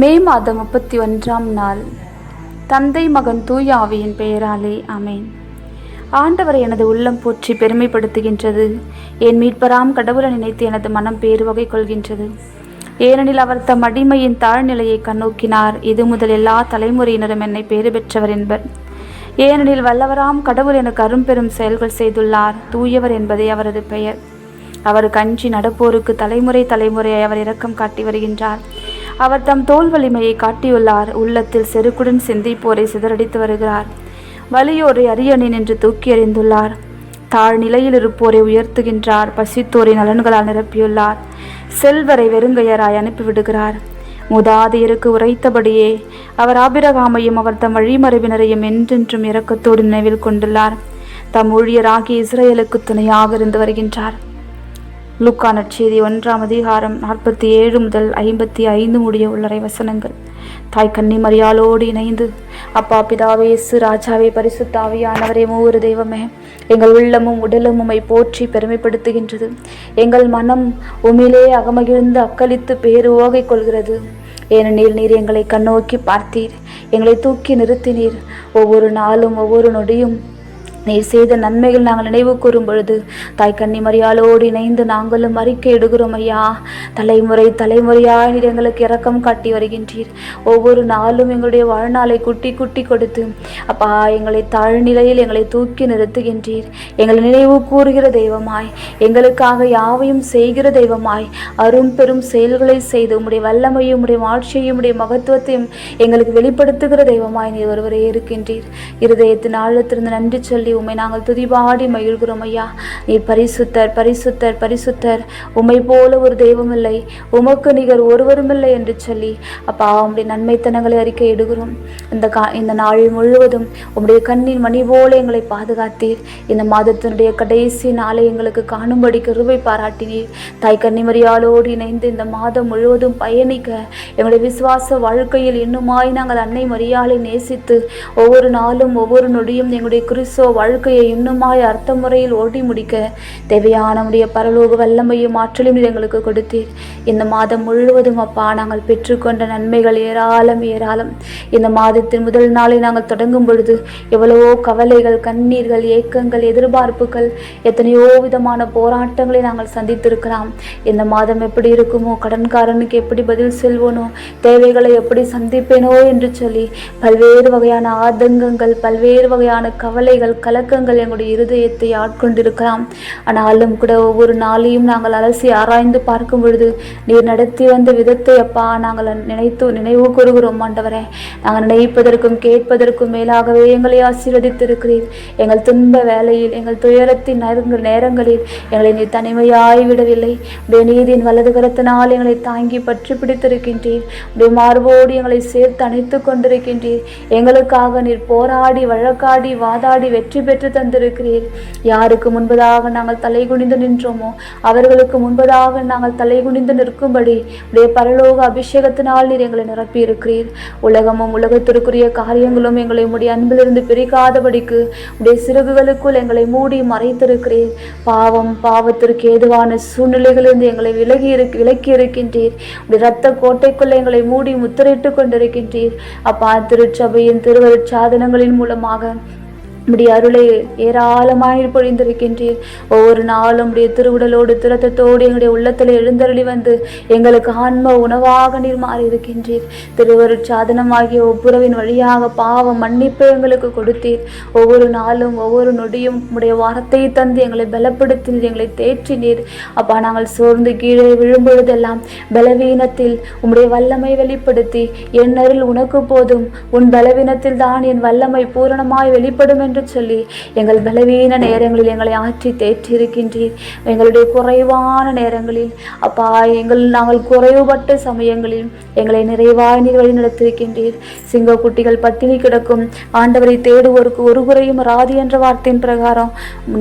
மே மாதம் முப்பத்தி ஒன்றாம் நாள். தந்தை மகன் தூய ஆவியின் பெயராலே அமேன் ஆண்டவரை எனது உள்ளம் போற்றி பெருமைப்படுத்துகின்றது. என் மீட்பராம் கடவுளை நினைத்து எனது மனம் பேருவகை கொள்கின்றது ஏனெனில் அவர் தம் அடிமையின் தாழ்நிலையை கண்ணோக்கினார். இது முதல் எல்லா தலைமுறையினரும் என்னை பேறு பெற்றவர் என்பர். ஏனெனில் வல்லவராம் கடவுள் எனக்கு அரும்பெரும் செயல்கள் செய்துள்ளார். தூயவர் என்பதே அவரது பெயர். அவர் கஞ்சி நடப்போருக்கு தலைமுறை தலைமுறையை அவர் இரக்கம் காட்டி வருகின்றார். அவர் தம் தோல் வலிமையை காட்டியுள்ளார். உள்ளத்தில் செருக்குடன் சிந்திப்போரை சிதறடித்து வருகிறார். வலியோரை அரியணை நின்று தூக்கி எறிந்துள்ளார். தாழ் நிலையில் இருப்போரை உயர்த்துகின்றார். பசித்தோரை நலன்களால் நிரப்பியுள்ளார். செல்வரை வெறுங்கையராய் அனுப்பிவிடுகிறார். முதாதையருக்கு உரைத்தபடியே அவர் ஆபிரகாமையும் அவர் தம் வழிமரபினரையும் என்றென்றும் இரக்கத்தோடு நினைவில் கொண்டுள்ளார். தம் ஊழியராகிய இஸ்ரேலுக்கு துணையாக இருந்து வருகின்றார். லூக்கா நற்செய்தி ஒன்றாம் அதிகாரம் நாற்பத்தி ஏழு முதல் ஐம்பத்தி ஐந்து முடிய உள்ளரை வசனங்கள். தாய் கன்னி மரியாளோடு இணைந்து அப்பா பிதாவே இயேசு ராஜாவே பரிசுத்தாவியானவரே மூவரு தெய்வமே எங்கள் உள்ளமும் உடலும் உமை போற்றி பெருமைப்படுத்துகின்றது. எங்கள் மனம் உமிலே அகமகிழ்ந்து அக்களித்து பேரு ஓகை கொள்கிறது. ஏனெனில் நீர் எங்களை கண்ணோக்கி பார்த்தீர். எங்களை தூக்கி நிறுத்தினீர். ஒவ்வொரு நாளும் ஒவ்வொரு நொடியும் நீர் செய்த நன்மைகள் நாங்கள் நினைவு கூறும் பொழுது தாய் கண்ணி மரியாளோடு இணைந்து நாங்களும் அறிக்கை இடுகிறோம் ஐயா. தலைமுறை தலைமுறையாக எங்களுக்கு இரக்கம் காட்டி வருகின்றீர். ஒவ்வொரு நாளும் எங்களுடைய வாழ்நாளை குட்டி குட்டி கொடுத்து அப்பா எங்களை தாழ்நிலையில் எங்களை தூக்கி நிறுத்துகின்றீர். எங்களை நினைவு கூறுகிற தெய்வமாய் எங்களுக்காக யாவையும் செய்கிற தெய்வமாய் அரும் பெரும் செயல்களை செய்து உம்முடைய வல்லமையும் உடைய ஆட்சியையும் உடைய மகத்துவத்தையும் எங்களுக்கு வெளிப்படுத்துகிற தெய்வமாய் நீர் ஒருவரே இருக்கின்றீர். இருதயத்தின் ஆழத்திலிருந்து நன்றி சொல்லி உம்மை நாங்கள் துதிபாடி மகிழ்கிறோம் ஐயா. நீர் பரிசுத்தர் பரிசுத்தர் பரிசுத்தர். உமை போல ஒரு தெய்வம் இல்லை உமக்கு நிகர் ஒருவரும் இல்லை என்று சொல்லி அப்பா உம்முடைய நன்மைத்தனங்களை அறிக்கை இடுகிறோம். இந்த கா இந்த நாள் முழுவதும் உம்முடைய கண்ணின் மணி போல எங்களை பாதுகாத்தீர். இந்த மாதத்தினுடைய கடைசி நாளை எங்களுக்கு காணும்படி கிருபை பாராட்டினீர். தாய் கன்னிமரியாலோடு இணைந்து இந்த மாதம் முழுவதும் பயணிக்க எங்களுடைய விசுவாச வாழ்க்கையில் இன்னுமாய் நாங்கள் அன்னை மரியாதை நேசித்து ஒவ்வொரு நாளும் ஒவ்வொரு நொடியும் எங்களுடைய கிறிஸ்தோ வாழ்க்கையை இன்னுமாய் அர்த்த முறையில் ஓடி முடிக்க தேவையான நம்முடைய பரலோக வல்லமையும் ஆற்றலும் நீர் எங்களுக்கு கொடுத்தீர். இந்த மாதம் முழுவதும் அப்பா நாங்கள் பெற்றுக்கொண்ட நன்மைகள் ஏராளம் ஏராளம். இந்த மாதத்தின் முதல் நாளை நாங்கள் தொடங்கும் பொழுது எவ்வளவோ கவலைகள் கண்ணீர்கள் ஏக்கங்கள் எதிர்பார்ப்புகள் எத்தனையோ விதமான போராட்டங்களை நாங்கள் சந்தித்திருக்கலாம் இந்த மாதம் எப்படி இருக்குமோ கடன்காரனுக்கு எப்படி பதில் செல்வோனோ தேவைகளை எப்படி சந்திப்பேனோ என்று சொல்லி பல்வேறு வகையான ஆதங்கங்கள் பல்வேறு வகையான கவலைகள் கலக்கங்கள் எங்களுடைய இருதயத்தை ஆட்கொண்டிருக்கலாம். ஆனாலும் கூட ஒவ்வொரு நாளையும் நாங்கள் அலசி ஆராய்ந்து பார்க்கும் பொழுது நீர் நடத்தி வந்த விதத்தை அப்பா நாங்கள் நினைத்து நினைவு கூறுகிறோம் ஆண்டவரே. நாங்கள் நினைப்பதற்கும் கேட்பதற்கும் மேலாகவே எங்களை ஆசீர்வதித்திருக்கிறீர். எங்கள் துன்ப வேலையில் எங்கள் துயரத்தின் நேரங்களில் எங்களை நீ தனிமையாய் விடவில்லை. உடைய நீதியின் வலது கரத்தினால் எங்களை தாங்கி பற்றி பிடித்திருக்கின்றீர். உடைய மார்போடு எங்களை சேர்த்து அணைத்து கொண்டிருக்கின்றீர். எங்களுக்காக நீர் போராடி வழக்காடி வாதாடி வெற்றி பெற்று தந்திருக்கிறீர் யாருக்கு முன்பதாக நாங்கள் தலை குனிந்து நின்றோமோ அவர்களுக்கு முன்பதாக நாங்கள் தலை குனிந்து நிற்கும்படி உடைய பரலோக அபிஷேகத்தினால் நீர் எங்களை நிரப்பி இருக்கிறீர் உலகமும் உலகத்திற்குரிய காரியங்களும் எங்களை உடைய அன்பிலிருந்து பிரிக்காதபடிக்கு உடைய சிறகுகளுக்குள் எங்களை மூடி மறைத்திருக்கிறீர். பாவம் பாவத்திற்கு ஏதுவான சூழ்நிலைகளிலிருந்து எங்களை விலகி இரு விலக்கி இருக்கின்றீர். உடைய இரத்த கோட்டைக்குள்ள எங்களை மூடி முத்திரையிட்டு கொண்டிருக்கின்றீர். அப்பா திருச்சபையின் திருவருட்சாதனங்களின் மூலமாக உடைய அருளை ஏராளமாய் பொழிந்திருக்கின்றீர். ஒவ்வொரு நாளும் உடைய திருவுடலோடு திருத்தத்தோடு எங்களுடைய உள்ளத்தில் எழுந்தருளி வந்து எங்களுக்கு ஆன்ம உணவாக நீர் மாறி இருக்கின்றீர் திருவருட் சாதனமாகிய ஒப்புரவின் வழியாக பாவ மன்னிப்பு எங்களுக்கு கொடுத்தீர். ஒவ்வொரு நாளும் ஒவ்வொரு நொடியும் உடைய வார்த்தையை தந்து எங்களை பலப்படுத்தினீர் எங்களை தேற்றினீர். அப்பா நாங்கள் சோர்ந்து கீழே விழும்பொழுதெல்லாம் பலவீனத்தில் உம்முடைய வல்லமை வெளிப்படுத்தி என் அருள் உனக்கு போதும். உன் பலவீனத்தில் தான் என் வல்லமை பூரணமாய் வெளிப்படும் என்று சொல்லி எங்கள் பலவீன நேரங்களில் எங்களை ஆற்றி தேற்றிருக்கின்றீர். எங்களுடைய குறைவான நேரங்களில் அப்பா எங்கள் நாங்கள் குறைவுபட்ட சமயங்களில் எங்களை நிறைவாய் நீர் வழி நடத்திருக்கின்றீர் சிங்க குட்டிகள் பட்டினி கிடக்கும். ஆண்டவரை தேடுவோருக்கு ஒரு குறையும் ராதி என்ற வார்த்தையின் பிரகாரம்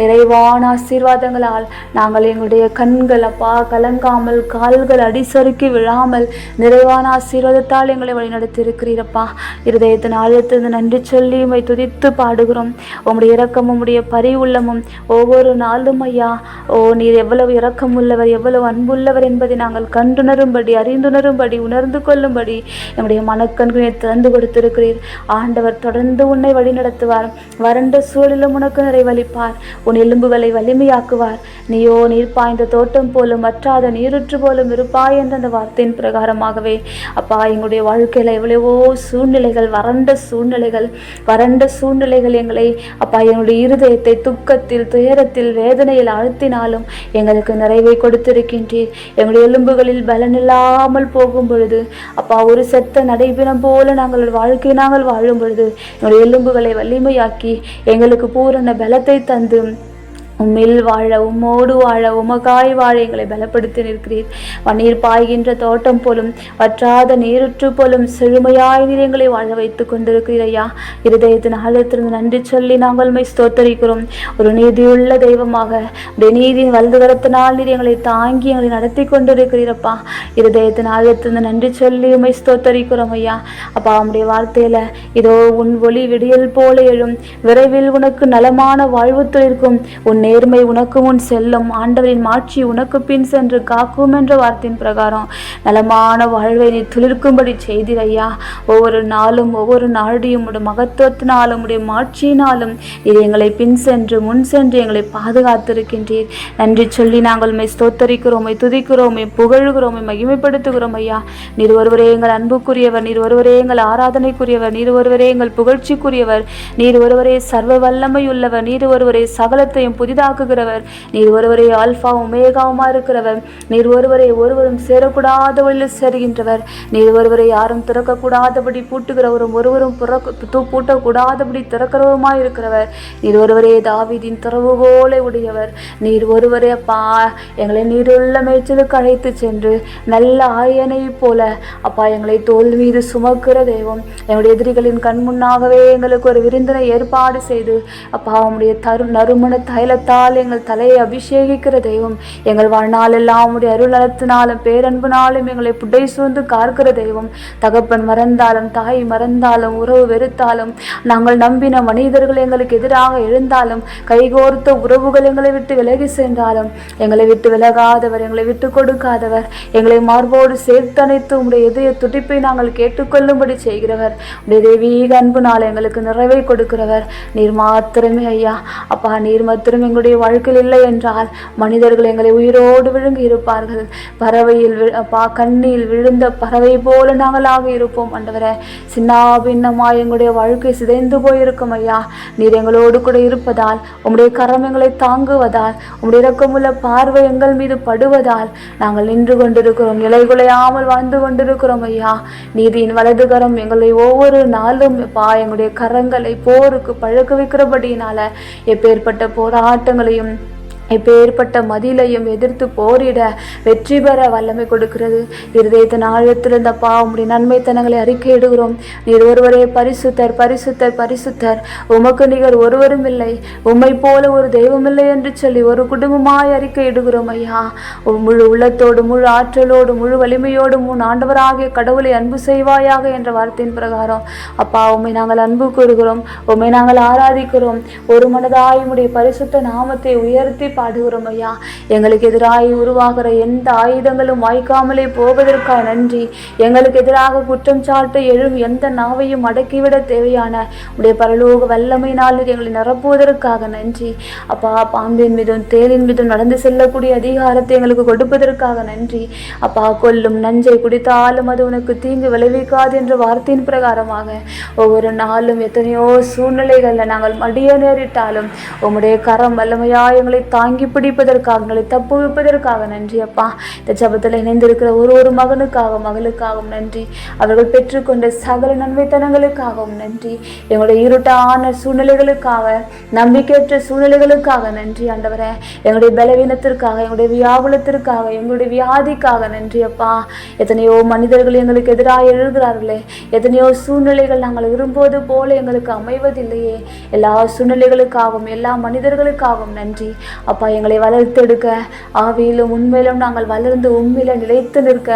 நிறைவான ஆசீர்வாதங்களால் நாங்கள் எங்களுடைய கண்கள் அப்பா கலங்காமல் கால்கள் அடிசறுக்கி விழாமல் நிறைவான ஆசீர்வாதத்தால் எங்களை வழிநடத்தி இருக்கிறீரப்பா இருதயத்தின் ஆழத்திலிருந்து நன்றி சொல்லி துதித்து பாடுகிறோம். உம்முடைய இரக்கமும் உம்முடைய பரி உள்ளமும் ஒவ்வொரு நாளும் ஐயா. ஓ நீர் எவ்வளவு இரக்கம் உள்ளவர் எவ்வளவு அன்புள்ளவர் என்பதை நாங்கள் கண்டுணரும்படி அறிந்துணரும்படி உணர்ந்து கொள்ளும்படி என்னுடைய மனக்கண்களை திறந்து கொடுத்திருக்கிறீர். ஆண்டவர் தொடர்ந்து உன்னை வழிநடத்துவார் வறண்ட சூழலும் உனக்கு நிறைவளிப்பார். உன் எலும்புகளை வலிமையாக்குவார். நீயோ நீர் பாய்ந்த தோட்டம் போலும் வற்றாத நீருற்று போலும் இருப்பாய் என்ற அந்த வார்த்தையின் பிரகாரமாகவே. அப்பா எங்களுடைய வாழ்க்கையில எவ்வளவோ சூழ்நிலைகள் வறண்ட சூழ்நிலைகள் வறண்ட சூழ்நிலைகள் எங்களை அப்பா எங்களுடைய இருதயத்தை துக்கத்தில் துயரத்தில் வேதனையில் அழுத்தினாலும் எங்களுக்கு நிறைவை கொடுத்திருக்கின்றீர். எங்களுடைய எலும்புகளில் பலனில்லாமல் போகும் பொழுது அப்பா ஒரு செத்த நடைபெறும் போல நாங்கள் வாழ்க்கை நாங்கள் வாழும் பொழுது எங்களுடைய எலும்புகளை வலிமையாக்கி எங்களுக்கு பூரண பலத்தை தந்து உம்மில் வாழ உம்மோடு வாழ உமகாய் வாழ எங்களை பலப்படுத்தி நிற்கிறீர். வண்ணீர் பாய்கின்ற தோட்டம் போலும் வற்றாத நீருற்று போலும் செழுமையாய் நீர் எங்களை வாழ வைத்துக் கொண்டிருக்கிறீர் ஐயா. இருதயத்தின் ஆழத்திலிருந்து நன்றி சொல்லி நாங்கள் மை ஸ்தோத்தரிக்கிறோம். ஒரு நீதியுள்ள தெய்வமாக உடைய நீதியின் வலதுகரத்தினால் நீர் எங்களை தாங்கி எங்களை நடத்தி கொண்டிருக்கிறீரப்பா இருதயத்தின் ஆழத்திலிருந்து நன்றி சொல்லி உமை ஸ்தோத்தரிக்கிறோம் ஐயா. அப்பா உம்முடைய வார்த்தையில இதோ உன் ஒளி விடியல் போல எழும். விரைவில் உனக்கு நலமான வாழ்வு தொழிற்கும் உன்னை நேர்மை உனக்கு முன் செல்லும். ஆண்டவரின் மாட்சி உனக்கு பின் சென்று காக்கும் என்ற வார்த்தையின் பிரகாரம். நலமான வாழ்வை நீ துளிர்க்கும்படி செய்திரையா. ஐயா ஒவ்வொரு நாளும் ஒவ்வொரு நாளையும் உடைய மகத்துவத்தினாலும் உடைய மாட்சியினாலும் இது எங்களை பின் சென்று முன் சென்று எங்களை பாதுகாத்திருக்கின்றீர். நன்றி சொல்லி நாங்கள் உண்மை ஸ்தோத்தரிக்கிறோம் மை துதிக்கிறோம் மகிமைப்படுத்துகிறோம் ஐயா. நீர் ஒருவரே எங்கள் அன்புக்குரியவர் நீர் ஒருவரே எங்கள் ஆராதனைக்குரியவர் நீர் ஒருவரே எங்கள் புகழ்ச்சிக்குரியவர் நீர் ஒருவரே சர்வ வல்லமையுள்ளவர் நீர் ஒருவரே சகலத்தையும் பெரிதாக்குகிறவர் நீர் ஒருவரே ஆல்பா உமேகாவுமா இருக்கிறவர். நீர் ஒருவரை ஒருவரும் சேரக்கூடாத வழியில் சேருகின்றவர். நீர் ஒருவரை யாரும் திறக்கக்கூடாதபடி பூட்டுகிறவரும் ஒருவரும் து- பூட்டக்கூடாதபடி திறக்கிறவருமாய் இருக்கிறவர். நீர் ஒருவரே தாவீதின் திறவுகோலை உடையவர். நீர் ஒருவரே அப்பா எங்களை நீருள்ள மேய்ச்சலுக்கு அழைத்து சென்று நல்ல ஆயனை போல. அப்பா எங்களை தோல் மீது சுமக்கிற தெய்வம். எங்களுடைய எதிரிகளின் கண் முன்னாகவே எங்களுக்கு ஒரு விருந்தினை ஏற்பாடு செய்து அப்பா உங்களுடைய தரு நறுமண தைலத்தால் எங்கள் தலையை அபிஷேகிக்கிற தெய்வம் எங்கள் வாழ்நாள் எல்லாம் உடைய அருளத்தினாலும் பேரன்புனாலும் எங்களை புடை சூழ்ந்து காக்கிற தெய்வம். தகப்பன் மறந்தாலும் தாய் மறந்தாலும் உறவு வெறுத்தாலும் நாங்கள் நம்பின மனிதர்கள் எங்களுக்கு எதிராக எழுந்தாலும் கைகோர்த்த உறவுகள் எங்களை விட்டு விலகி சென்றாலும் எங்களை விட்டு விலகாதவர் எங்களை விட்டு கொடுக்காதவர் எங்களை மார்போடு சேர்த்தணைத்து உடைய இதய துடிப்பை நாங்கள் கேட்டுக்கொள்ளும்படி செய்கிறவர். உடைய தெய்வீக அன்புனால் எங்களுக்கு நிறைவை கொடுக்கிறவர். நீர் மாத்திரமே ஐயா. அப்பா நீர் மாத்திரமே எங்களுடைய வாழ்க்கையில் இல்லை என்றால் மனிதர்கள் எங்களை உயிரோடு விழுங்கி இருப்பார்கள். பறவையில் பா கண்ணில் விழுந்த பறவை போல நாங்களாக இருப்போம். ஆண்டவரே சின்னாபின்னமாய் எங்களுடைய வாழ்க்கை சிதைந்து போயிருக்கும் ஐயா. நீர் எங்களோடு கூட இருப்பதால் உம்முடைய கரம் எங்களை தாங்குவதால் உம்முடைய இறக்கமுள்ள பார்வை எங்கள் மீது படுவதால் நாங்கள் நின்று கொண்டிருக்கிறோம். நிலை குலையாமல் வாழ்ந்து கொண்டிருக்கிறோம் ஐயா. நீதியின் வலது கரம் எங்களை ஒவ்வொரு நாளும் பா எங்களுடைய கரங்களை போருக்கு பழக்க வைக்கிறபடியினால எப்பேற்பட்ட ஆட்டங்களையும் இப்போ ஏற்பட்ட மதிலையும் எதிர்த்து போரிட வெற்றி பெற வல்லமை கொடுக்கிறது. இருதயத்தின் ஆழத்திலிருந்தப்பா உம்முடைய நன்மைத்தனங்களை அறிக்கையிடுகிறோம் நீர் ஒருவரே பரிசுத்தர் பரிசுத்தர் பரிசுத்தர். உமக்கு நிகர் ஒருவரும் இல்லை. உம்மை போல ஒரு தெய்வம் இல்லை என்று சொல்லி ஒரு குடும்பமாய் அறிக்கையிடுகிறோம் ஐயா. உம் முழு உள்ளத்தோடு முழு ஆற்றலோடு முழு வலிமையோடு முன் ஆண்டவராகிய கடவுளை அன்பு செய்வாயாக என்ற வார்த்தையின் பிரகாரம். அப்பா உம்மை நாங்கள் அன்பு கூறுகிறோம். உம்மை நாங்கள் ஆராதிக்கிறோம். ஒரு மனதாய் பரிசுத்த நாமத்தை உயர்த்தி பாடுகிறோம் ஐயா எங்களுக்கு எதிராக உருவாகிற எந்த ஆயுதங்களும் வாய்க்காமலே போவதற்காக நன்றி. எங்களுக்கு எதிராக குற்றம் சாட்டு எழும் எந்த நாவையும் அடக்கிவிட தேவையான உடைய பரலோக வல்லமையினால் எங்களை நிரப்புவதற்காக நன்றி. அப்பா பாம்பின் மீதும் தேலின் மீதும் நடந்து செல்லக்கூடிய அதிகாரத்தை எங்களுக்கு கொடுப்பதற்காக நன்றி. அப்பா கொல்லும் நஞ்சை குடித்தாலும் அது உனக்கு தீங்கு விளைவிக்காது என்ற வார்த்தையின் பிரகாரமாக ஒவ்வொரு நாளும் எத்தனையோ சூழ்நிலைகளில் நாங்கள் மடிய நேரிட்டாலும் உம்முடைய கரம் வல்லமையா எங்களை தாய் தாங்கி பிடிப்பதற்காக எங்களை தப்புவிப்பதற்காக நன்றி அப்பா. இந்த ஜபத்தில் இணைந்திருக்கிற ஒரு ஒரு மகனுக்காக மகளுக்காகவும் நன்றி. அவர்கள் பெற்றுக்கொண்ட சகல நன்மைத்தனங்களுக்காகவும் நன்றி. எங்களுடைய இருட்டான சூழ்நிலைகளுக்காக நம்பிக்கையற்ற சூழ்நிலைகளுக்காக நன்றி ஆண்டவரே. எங்களுடைய பலவீனத்திற்காக எங்களுடைய வியாபுலத்திற்காக எங்களுடைய வியாதிக்காக நன்றி அப்பா. எத்தனையோ மனிதர்கள் எங்களுக்கு எதிராக எழுகிறார்களே. எத்தனையோ சூழ்நிலைகள் நாங்கள் விரும்புவது போல எங்களுக்கு அமைவதில்லையே. எல்லா சூழ்நிலைகளுக்காகவும் எல்லா மனிதர்களுக்காகவும் நன்றி. அப்பா எங்களை வளர்த்தெடுக்க ஆவியிலும் உண்மையிலும் நாங்கள் வளர்ந்து உண்மையில நிலைத்து நிற்க.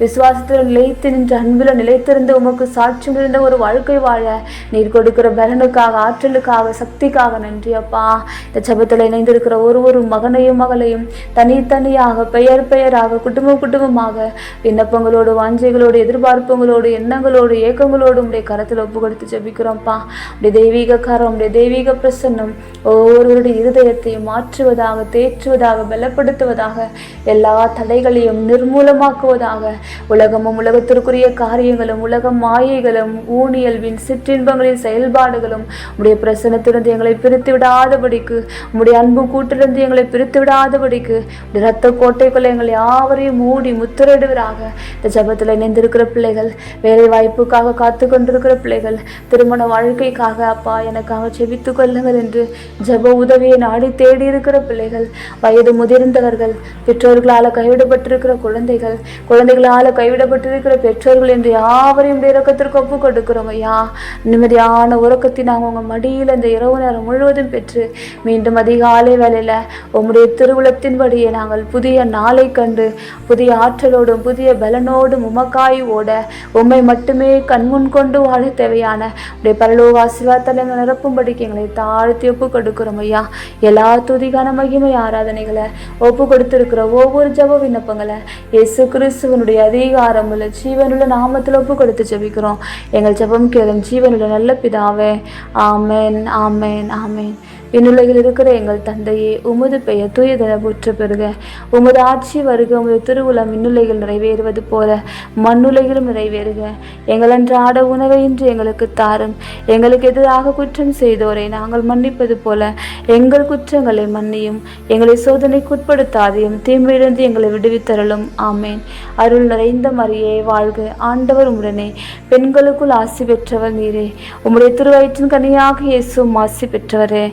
விசுவாசத்தில் நிலைத்து நின்ற அன்பில் நிலைத்திருந்து உமக்கு சாட்சி இருந்த ஒரு வாழ்க்கை வாழ. நீர் கொடுக்கிற பலனுக்காக ஆற்றலுக்காக சக்திக்காக நன்றி அப்பா. இந்த ஜபத்தில் இணைந்திருக்கிற ஒரு ஒரு மகனையும் மகளையும் தனித்தனியாக பெயர் பெயராக குடும்பம் குடும்பமாக விண்ணப்பங்களோடு வாஞ்சைகளோடு எதிர்பார்ப்புகளோடு எண்ணங்களோடு ஏக்கங்களோடு உடைய கரத்தில் ஒப்பு கொடுத்து ஜெபிக்கிறோம்ப்பா உடைய தெய்வீக கரம் உடைய தெய்வீக பிரசன்னம் ஒவ்வொருவருடைய இருதயத்தையும் மாற்றுவதாக தேற்றுவதாக பலப்படுத்துவதாக எல்லா தடைகளையும் நிர்மூலமாக்குவதாக உலகமும் உலகத்திற்குரிய காரியங்களும் உலக மாயைகளும் ஊனியல்வின் சிற்றின்பங்களின் செயல்பாடுகளும் உடைய பிரசனத்திலிருந்து எங்களை பிரித்து விடாதபடிக்கு உடைய அன்பு கூட்டிலிருந்து எங்களை பிரித்து விடாதபடிக்கு உடைய இரத்த கோட்டைக்குள்ள எங்களை யாவரையும் மூடி முத்திரையிடுவராக. இந்த ஜபத்தில் இணைந்திருக்கிற பிள்ளைகள் வேலை வாய்ப்புக்காக காத்து கொண்டிருக்கிற பிள்ளைகள் திருமண வாழ்க்கைக்காக அப்பா எனக்காக செபித்து கொள்ளுங்கள் என்று ஜப உதவியை நாடி தேடி இருக்கிற பிள்ளைகள் வயது முதிர்ந்தவர்கள் பெற்றோர்களால் கைவிடப்பட்டிருக்கிற குழந்தைகள் குழந்தைகளால் கைவிடப்பட்டிருக்கிற பெற்றோர்கள் என்று யாவரையும் இறக்கத்திற்கு ஒப்பு கொடுக்கிறோம் ஐயா. நிம்மதியான உறக்கத்தை நாங்கள் உங்கள் மடியில் இந்த இரவு நேரம் முழுவதும் பெற்று மீண்டும் அதிகாலை வேலையில் உம்முடைய திருவுளத்தின்படியே நாங்கள் புதிய நாளை கண்டு புதிய ஆற்றலோடும் புதிய பலனோடும் உமக்காய் ஓட உம்மை மட்டுமே கண்முன் கொண்டு வாழ தேவையான உடைய பரலோக ஆசீர்வாதத்தில் நிரப்பும்படிக்கு எங்களை தாழ்த்தி ஒப்பு கொடுக்கிறோம் ஐயா. எல்லா துதிகான மகிமை ஆராதனைகளை ஒப்பு கொடுத்துருக்கிற ஒவ்வொரு ஜப விண்ணப்பங்களை இயேசு கிறிஸ்துவனுடைய அதிகாரம் உள்ள ஜீவனுள்ள நாமத்தில் ஒப்பு கொடுத்து ஜெபிக்கிறோம். எங்கள் ஜெபம் கேளும் ஜீவனுள்ள நல்ல பிதாவே ஆமேன் ஆமேன் ஆமேன். விண்ணுலகில் இருக்கிற எங்கள் தந்தையே உமது பெயர் தூயதென போற்ற பெறுக. உமது ஆட்சி வருக உமது திருவுளம் விண்ணுலகில் நிறைவேறுவது போல மண்ணுலகிலும் நிறைவேறுக. எங்கள் அன்றாட உணவை இன்று எங்களுக்கு தாரும். எங்களுக்கு எதிராக குற்றம் செய்தோரை நாங்கள் மன்னிப்பது போல எங்கள் குற்றங்களை மன்னியும். எங்களை சோதனைக்குட்படுத்தாதையும் தீமையிலிருந்து எங்களை விடுவித்தரலும் ஆமேன். அருள் நிறைந்த மரியே வாழ்க ஆண்டவர் உடனே பெண்களுக்குள் ஆசி பெற்றவர் நீரே. உம்முடைய திருவயிற்றின் கனியாக இயேசும் ஆசி பெற்றவரே.